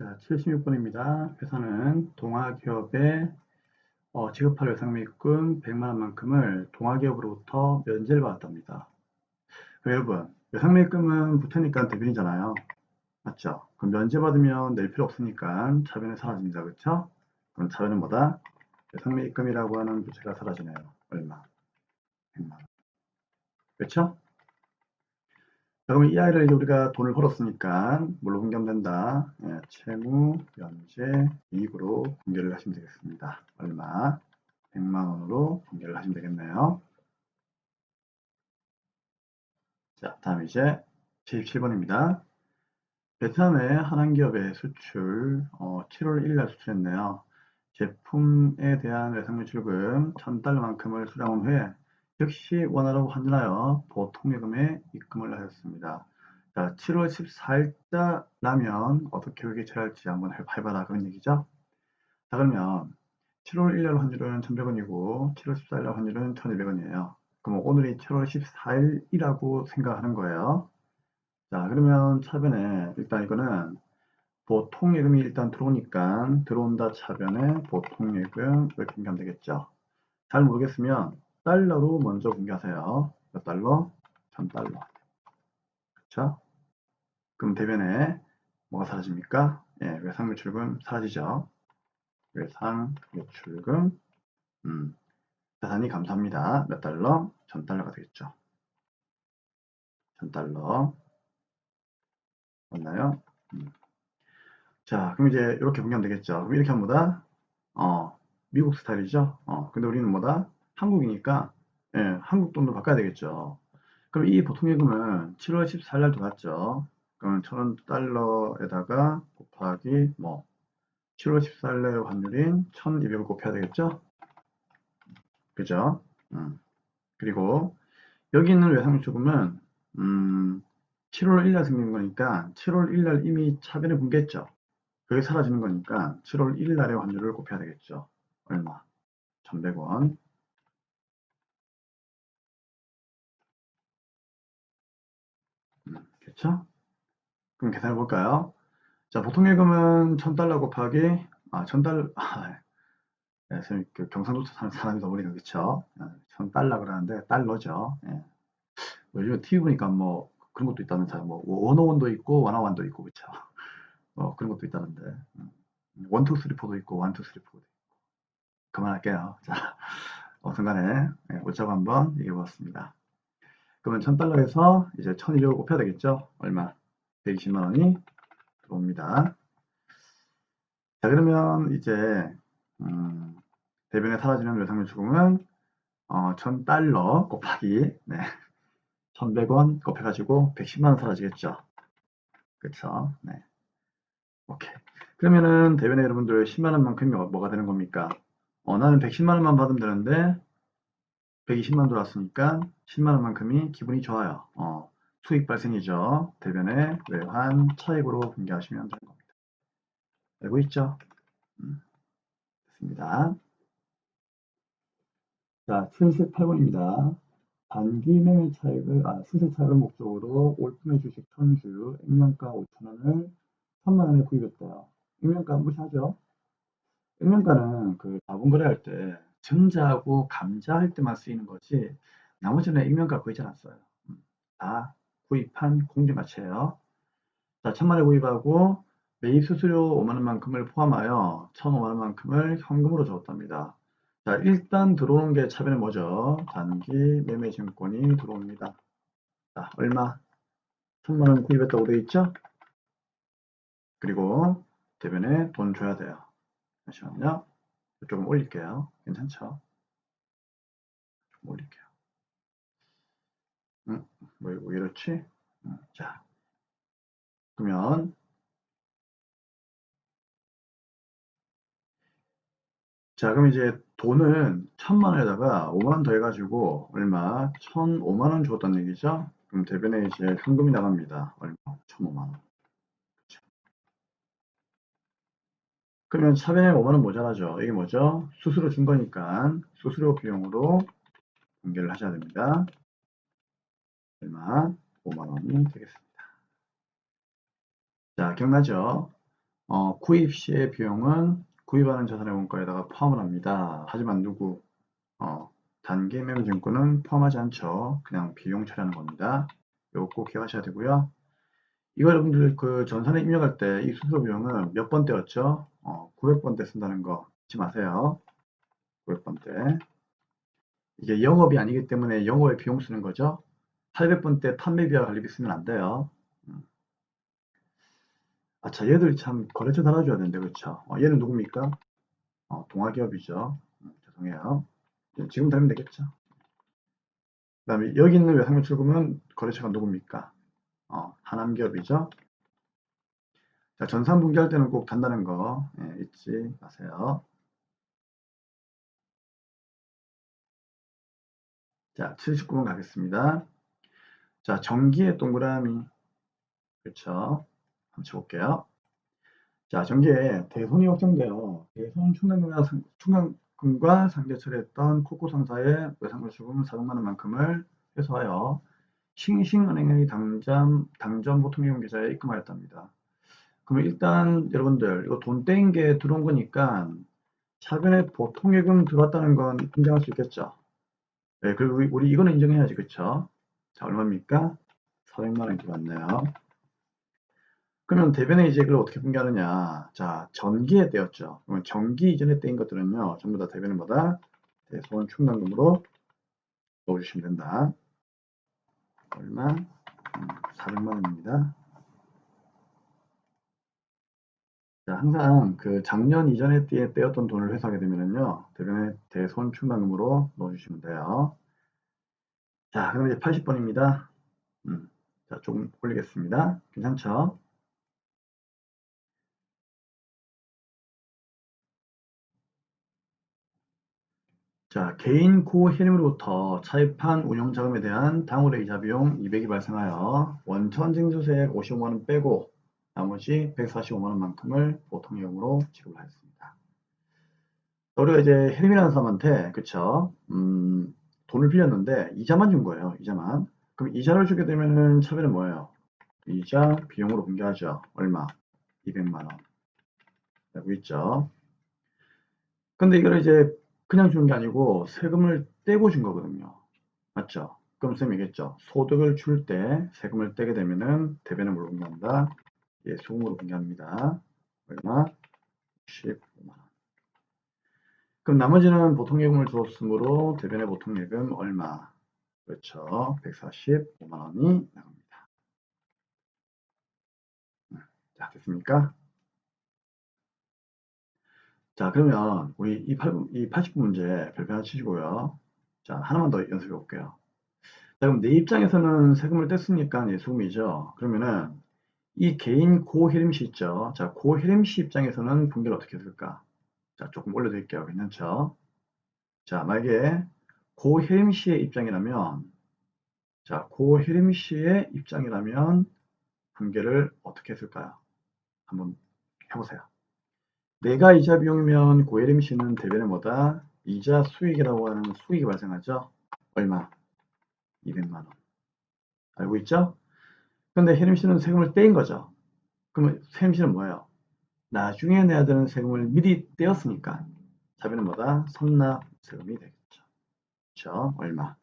자, 76번입니다. 회사는 동아기업에 어, 지급할 외상매입금 100만 원 만큼을 동아기업으로부터 면제를 받았답니다. 여러분, 외상매입금은 붙으니까 대변이잖아요. 맞죠? 그럼 면제받으면 낼 필요 없으니까 차변이 사라집니다. 그렇죠? 그럼 차변은 뭐다? 외상매입금이라고 하는 부채가 사라지네요. 얼마? 100만 원. 그렇죠? 자, 그럼 이 아이를 이제 우리가 돈을 벌었으니까 뭘로 분기하된다 예, 채무, 연재, 이익으로 분기를 하시면 되겠습니다. 얼마? 100만 원으로 분기를 하시면 되겠네요. 자, 다음 이제 77번입니다. 베트남의 하나기업의 수출, 어, 7월 1일 날 수출했네요. 제품에 대한 외상매출금 1000달러만큼을 수령한 후에 역시 원화로 환전하여 보통예금에 입금을 하였습니다. 자, 7월 14일자 라면 어떻게 회계 처리할지 한번 해봐라 그런 얘기죠. 자 그러면 7월 1일 환율은 1100원이고 7월 14일 환율은 1200원이에요. 그럼 오늘이 7월 14일이라고 생각하는 거예요. 자 그러면 차변에 일단 이거는 보통 예금이 일단 들어오니까 들어온다 차변에 보통 예금 이렇게 하면 되겠죠. 잘 모르겠으면 달러로 먼저 공개하세요. 몇 달러? 1000달러. 그쵸? 그럼 대변에 뭐가 사라집니까? 예, 외상 매출금 사라지죠. 외상 매출금 음, 자산이 감사합니다. 몇 달러? 1000달러가 되겠죠. 1000달러 맞나요? 음. 자, 그럼 이제 이렇게 분기하면 되겠죠. 그럼 이렇게 하면 뭐다? 어, 미국 스타일이죠. 어, 근데 우리는 뭐다? 한국이니까 예, 한국 돈으로 바꿔야 되겠죠. 그럼 이 보통 예금은 7월 14일 날 들어갔죠. 그러면 1000달러에다가 곱하기 뭐 7월 14일 날 환율인 1200을 곱해야 되겠죠. 그죠? 음. 그리고 여기 있는 외상조금은 음, 7월 1일 날 생긴 거니까 7월 1일 날 이미 차변에 분개했죠. 그게 사라지는 거니까 7월 1일 날의 환율을 곱해야 되겠죠. 얼마? 1100원. 그쵸? 그럼 계산해 볼까요? 자, 보통 예금은 1000달러 곱하기, 아, 1000달러, 아, 네, 선생님, 그 경상도 사는 사람이 더 버리는, 그쵸? 1000달러 그러는데, 달러죠. 예. 뭐 요즘 TV 보니까 뭐, 그런 것도 있다면서요. 뭐, 원어원도 있고, 원화원도 있고, 그쵸? 어, 그런 것도 있다는데. 음. 원투 쓰리포도 있고, 원투 쓰리포도 있고. 그만할게요. 자, 어순간에, 예, 오차고 한번 얘기해 보았습니다. 그러면 1000달러에서 이제 1200을 곱해야 되겠죠? 얼마? 120만 원이 들어옵니다. 자, 그러면 이제, 음, 대변에 사라지는 외상물 추금은 어, 1000달러 곱하기, 네. 1100원 곱해가지고 110만 원 사라지겠죠? 그쵸? 네. 오케이. 그러면은 대변에 여러분들 10만 원만큼이 뭐가 되는 겁니까? 어, 나는 110만 원만 받으면 되는데 120만 들어왔으니까 10만 원만큼이 기분이 좋아요. 어, 수익 발생이죠. 대변에 외환 차익으로 분개하시면 되는 겁니다. 알고 있죠? 음, 됐습니다. 자, 78번입니다. 단기 매매 차익을, 아, 시세 차익을 목적으로 올품의 주식 천주 액면가 5천원을 3만원에 구입했대요. 액면가 무시하죠? 액면가는 그 자본 거래할 때 증자하고 감자할 때만 쓰이는 거지 나머지는 액면가 보이지 않았어요. 음, 다 구입한 공정가치예요. 자, 천만에 구입하고 매입 수수료 5만원만큼을 포함하여 1,005만원만큼을 현금으로 줬답니다. 자, 일단 들어오는 게 차변에 뭐죠? 단기 매매 증권이 들어옵니다. 자, 얼마? 1,000만원 구입했다고 되어 있죠? 그리고 대변에 돈 줘야 돼요. 잠시만요. 조금 올릴게요. 괜찮죠? 좀 올릴게요. 음, 뭐, 왜 이렇지? 음, 자, 그러면 자, 그럼 이제 돈은 천만 원에다가 5만 원 더해가지고 얼마? 천오만 원 줬다는 얘기죠? 그럼 대변에 이제 현금이 나갑니다. 얼마? 천오만 원. 그러면 차변에 5만원 모자라죠. 이게 뭐죠? 수수료 준 거니까 수수료 비용으로 연결을 하셔야 됩니다. 얼마? 5만원이 되겠습니다. 자, 기억나죠? 어, 구입 시의 비용은 구입하는 자산의 원가에다가 포함을 합니다. 하지만 누구? 어, 단기 매매증권은 포함하지 않죠. 그냥 비용 처리하는 겁니다. 요거 꼭 기억하셔야 되고요. 이거 여러분들 그 전산에 입력할 때 이 수수료 비용은 몇번 떼였죠? 어, 900번 때 쓴다는 거 잊지 마세요. 900번 때. 이게 영업이 아니기 때문에 영업에 비용 쓰는 거죠. 800번 때 판매비와 관리비 쓰면 안 돼요. 음. 아차 얘들 참 거래처 달아줘야 되는데 그렇죠? 어, 얘는 누굽니까? 어, 동아기업이죠. 음, 죄송해요. 지금 달면 되겠죠. 그 다음에 여기 있는 외상물 출금은 거래처가 누굽니까? 어, 하남기업이죠. 자, 전산 분기 할 때는 꼭 단다는 거 예, 잊지 마세요. 자, 79번 가겠습니다. 자, 전기의 동그라미. 그렇죠. 한번 쳐볼게요. 자, 전기에 대손이 확정되어 대손 충당금과, 상, 충당금과 상대 처리했던 코코 상사의 외상물 수금 400만 원만큼을 회수하여 싱싱은행의 당점, 당점 보통이용 계좌에 입금하였답니다. 그러면 일단 여러분들 이거 돈 떼인 게 들어온 거니까 차변에 보통예금 들어왔다는 건 인정할 수 있겠죠. 네, 그리고 우리, 우리 이거는 인정해야지, 그쵸? 자, 얼마입니까? 400만 원이 들어왔네요. 그러면 대변에 이제 이걸 어떻게 분개하느냐. 자, 전기에 떼었죠. 그러면 전기 이전에 떼인 것들은요, 전부 다 대변에 뭐다? 대손 충당금으로 넣어주시면 된다. 얼마? 음, 400만 원입니다. 자, 항상 그 작년 이전에 떼, 떼었던 돈을 회수하게 되면은요, 대변에 대손 충당금으로 넣어주시면 돼요. 자, 그럼 이제 80번입니다. 음, 자, 조금 올리겠습니다. 괜찮죠? 자, 개인 고해림으로부터 차입한 운용자금에 대한 당월의 이자 비용 200이 발생하여 원천 징수세액 55만 원 빼고 나머지 145만 원만큼을 보통예금으로 지급하였습니다. 우리가 이제 해림이라는 사람한테 그쵸 음, 돈을 빌렸는데 이자만 준 거예요. 이자만. 그럼 이자를 주게 되면은 차별은 뭐예요? 이자 비용으로 분개하죠. 얼마? 200만 원. 라고 있죠. 근데 이걸 이제 그냥 주는 게 아니고 세금을 떼고 준 거거든요. 맞죠? 그럼 쌤이겠죠. 소득을 줄 때 세금을 떼게 되면은 대변에 물로 분개한다. 예, 소금으로 분개합니다. 얼마? 15만원. 그럼 나머지는 보통 예금을 주었으므로 대변의 보통 예금 얼마? 그렇죠. 145만원이 나갑니다. 자, 됐습니까? 자, 그러면 우리 이, 8, 이 80분 문제 별표 하나 치시고요. 자, 하나만 더 연습해 볼게요. 자, 그럼 내 입장에서는 세금을 뗐으니까 예수금이죠. 그러면은 이 개인 고혜림 씨 있죠. 자, 고혜림 씨 입장에서는 분개를 어떻게 했을까? 자, 조금 올려드릴게요. 괜찮죠? 자, 만약에 고혜림 씨의 입장이라면 자, 고혜림 씨의 입장이라면 분개를 어떻게 했을까요? 한번 해보세요. 내가 이자 비용이면 고혜림 씨는 대변에 뭐다? 이자 수익이라고 하는 수익이 발생하죠? 얼마? 200만 원. 알고 있죠? 근데 혜림 씨는 세금을 떼인 거죠. 그러면 혜림 씨는 뭐예요? 나중에 내야 되는 세금을 미리 떼었으니까 자비는 뭐다? 선납 세금이 되겠죠. 그렇죠? 얼마?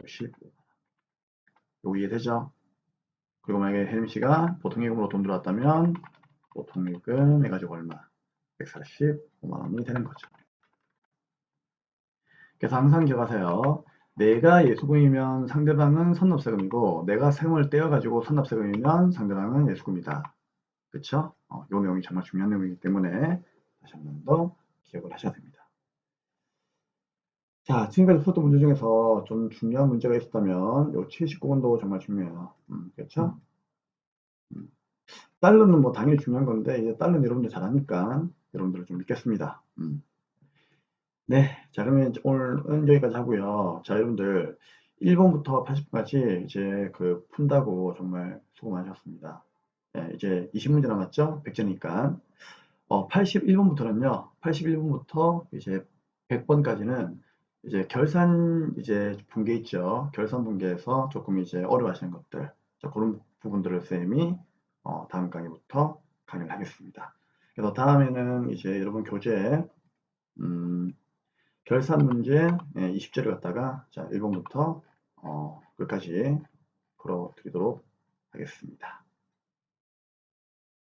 55만 원. 요거 이해되죠? 그리고 만약에 혜림 씨가 보통 예금으로 돈 들어왔다면 보통 예금 해가지고 얼마? 145만 원이 되는 거죠. 그래서 항상 기억하세요. 내가 예수금이면 상대방은 선납세금이고 내가 세금을 떼어가지고 선납세금이면 상대방은 예수금이다. 그쵸? 어, 이 내용이 정말 중요한 내용이기 때문에 다시 한 번 더 기억을 하셔야 됩니다. 자, 지금까지 풀었던 문제 중에서 좀 중요한 문제가 있었다면 요 79번도 정말 중요해요. 음, 그렇죠? 음. 달러는 뭐 당연히 중요한 건데 이제 달러는 여러분들 잘하니까 여러분들을 좀 믿겠습니다. 음. 네, 자 그러면 오늘은 여기까지 하고요. 자 여러분들 1번부터 80번까지 이제 그 푼다고 정말 수고 많으셨습니다. 네, 이제 20문제 남았죠? 100점이니까. 어, 81번부터는요. 81번부터 이제 100번까지는 이제 결산 이제 분계 있죠. 결산 분계에서 조금 이제 어려워하시는 것들. 자, 그런 부분들을 쌤이 어, 다음 강의부터 강의를 하겠습니다. 그래서 다음에는 이제 여러분 교재 음, 결산 문제 20제를 갖다가 자 1번부터 어, 끝까지 풀어드리도록 하겠습니다.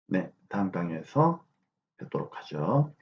네, 다음 강의에서 뵙도록 하죠.